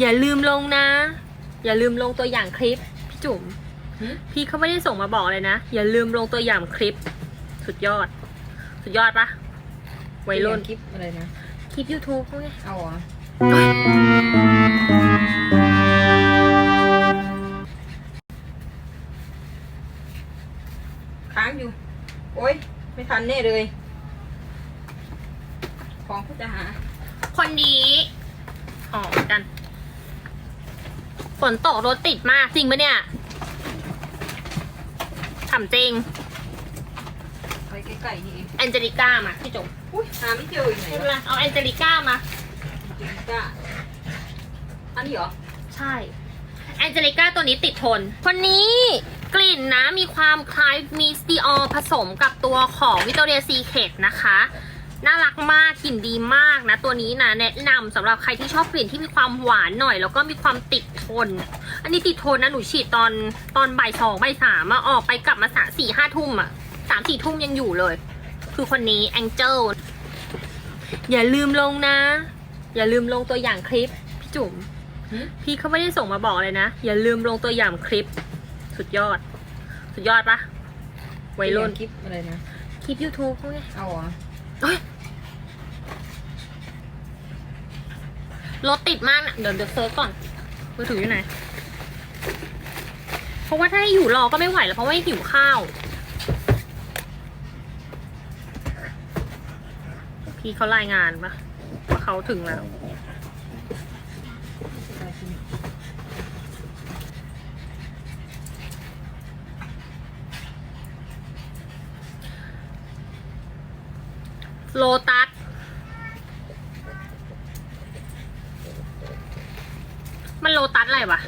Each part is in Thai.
อย่าลืมลงนะ อย่าลืมลงตัวอย่างคลิป พี่จุ๋มหึพี่เขาไม่ได้ส่งมาบอกเลยนะ อย่าลืมลงตัวอย่างคลิป สุดยอด สุดยอดปะวัยรุ่นคลิปอะไรนะ คลิป YouTube เขาไงเอาเหรอค้างอยู่ โอ๊ย ไม่ทันแน่เลย ของผู้จะหา คนนี้อ๋อเหมือนกัน ฝนตกรถติดมากจริงปะเนี่ยถามจริงไปใกล้ๆนี่เองแอนเจลิก้ามาพี่จุ๋มอุ้ยหาไม่เจออีกไหนไม่เป็นวะไรเอาแอนเจลิก้ามาจริงจ้าอันนี้เหรอ ใช่แอนเจลิก้าตัวนี้ติดทน คนนี้กลิ่นนะมีความคล้ายมิสติออผสมกับตัวของวิ c ตอเรียซีเคทนะคะ น่ารักมากกลิ่นดีมากนะ ตัวนี้นะแนะนำสำหรับใครที่ชอบกลิ่นที่มีความหวานหน่อย แล้วก็มีความติดทน อันนี้ติดทนนะหนูฉีดตอนตอนบ่ายสองบ่ายสามอะออกไปกลับมาสามสี่ห้าทุ่มอะสามสี่ทุ่มยังอยู่เลย คือคนนี้แองเจิลอย่าลืมลงนะ อย่าลืมลงตัวอย่างคลิป พี่จุ๋มหึพี่เขาไม่ได้ส่งมาบอกเลยนะ อย่าลืมลงตัวอย่างคลิป สุดยอด สุดยอดปะวัยรุ่นคลิปอะไรนะ คลิป YouTube เขาไงเอาเหรอเอ้ย รถติดมากนะเดี๋ยวเดี๋ยวเซิร์ชก่อนมือถืออยู่ไหน เพราะว่าถ้าให้อยู่รอก็ไม่ไหวแล้วเพราะว่าหิวข้าวพี่เขารายงานปะว่าเขาถึงแล้ว โลตัสมันโลตัสอะไรวะ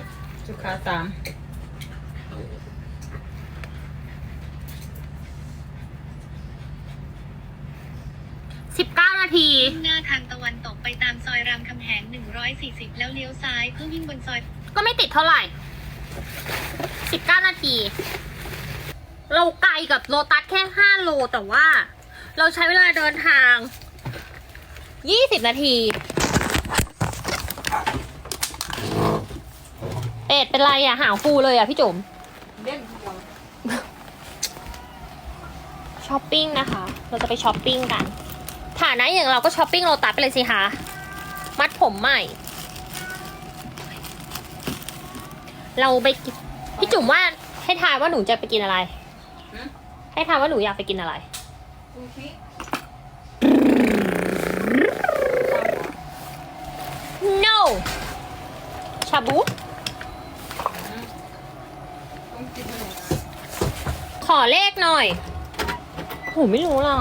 สุขาสามสิบเก้านาที มุ่งหน้าทางตะวันตกไปตามซอยรามคำแหง 140 แล้วเลี้ยวซ้ายเพื่อวิ่งบนซอย ก็ไม่ติดเท่าไหร่สิบเก้านาที เราไกลกับโลตัสแค่ห้าโลแต่ว่า เราใช้เวลาเดินทางยี่สิบนาทีเอ็ดเป็นไรอะหางฟูเลยอะพี่จุ๋มเล่นช้อปปิ้งนะคะ เราจะไปช้อปปิ้งกันฐานะอย่างเราก็ช้อปปิ้งโลตัสไปเลยสิคะ มัดผมใหม่ เราไปพี่จุ๋มว่าให้ทายว่าหนูจะไปกินอะไร ให้ทายว่าหนูอยากไปกินอะไร ซูชิ no ชาบู ต้องกินขนมขอเลขหน่อยโหไม่รู้ล่ะ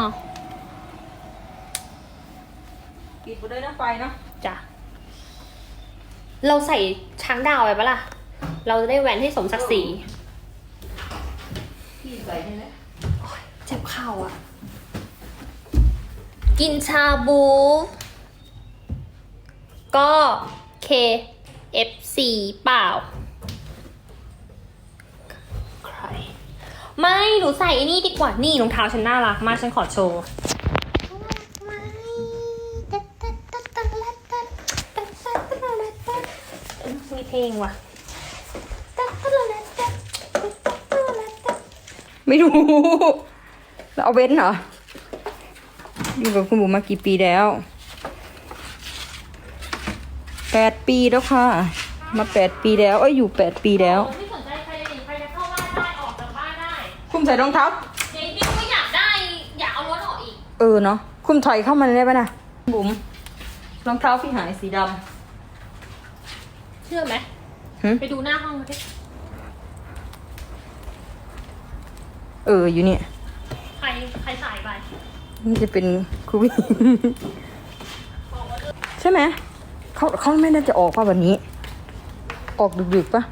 ปิดไปด้วยนะไฟเนาะจ้ะเราใส่ช้างดาวไปปะล่ะ เราจะได้แหวนให้สมศักดิ์ศรี พี่ใส่นี่แหละ เจ็บเข่าอะ กินชาบู ก็ KFC เปล่า ใคร ไม่หนูใส่ไอ้นี่ดีกว่า นี่รองเท้าฉันน่ารักมาก ฉันขอโชว์ มีเพลงว่ะ ไม่รู้แล้ว เอาเว้นเหรอ อยู่กับคุณบุ๋มมากี่ปีแล้ว แปดปีแล้วค่ะ มาแปดปีแล้วเอ้ยอยู่แปดปีแล้ว ไม่สนใจใครเลยใครจะเข้าบ้านได้ออกจากบ้านได้คุณใส่รองเท้า เจ๊บิ๊กก็อยากได้ อยากเอารถออกอีก เออเนาะ คุณถอยเข้ามาได้ปะนะบุ๋มรองเท้าพี่หายสีดเชื่อไหมำหึไปดูหน้าห้องดิเอออยู่เนี่ย ใครใครสายไปนี่จะเป็นครูวิใช่ไหมเขาเขาไม่น่าจะออกป่ะวันนี้ ออกดึกๆป่ะ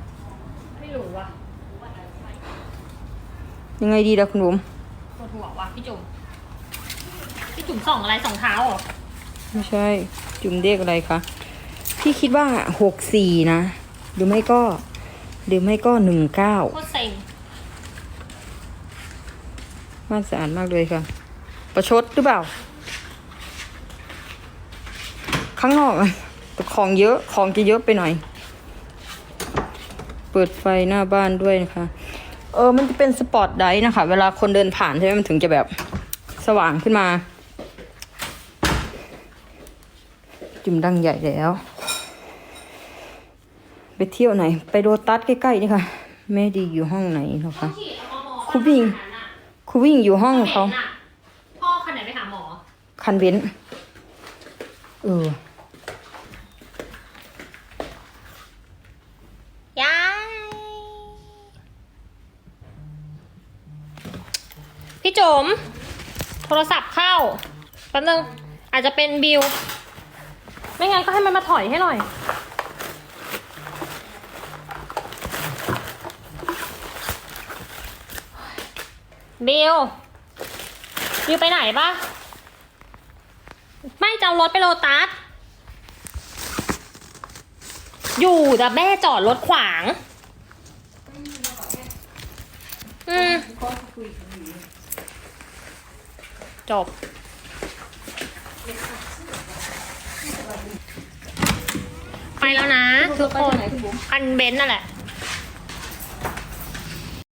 ไม่รู้ว่ะยังไงดีล่ะคุณบุ๋มปวดหัวว่ะพี่จุ๋มพี่จุ๋มส่องอะไรส่องเท้าเหรอไม่ใช่ จุ่มเด็กอะไรคะพี่คิดว่าหกสี่นะหรือไม่ก็หรือไม่ก็หนึ่งเก้าโคตรเซ็ง บ้านสะอาดมากเลยค่ะ ประชดหรือเปล่า ข้างนอกอะแต่ของเยอะ ของจะเยอะไปหน่อย เปิดไฟหน้าบ้านด้วยนะคะ เออ มันจะเป็นสปอตไดร์นะคะ เวลาคนเดินผ่านใช่ไหมมันถึงจะแบบสว่างขึ้นมา จุ่มดังใหญ่แล้ว ไปเที่ยวไหน ไปโรตัสใกล้ๆนี่ค่ะ แม่ดีอยู่ห้องไหนนะคะคุณผู้หญิง คุณวิ่งอยู่ห้องเขาห็นน่ะพ่อขนาดไปหาหมอ คันเว้น เออ ยาย พี่จุ๋มโทรศัพท์เข้า แป๊บนึง อาจจะเป็นบิว ไม่งั้นก็ให้มันมาถอยให้หน่อย บิวบิวไปไหนปะไม่จะเอารถไปโลตัส อยู่แต่แม่จอดรถขวาง อืมจบ ไปแล้วนะ ทุกคนอันเบนซ์นั่นแหละ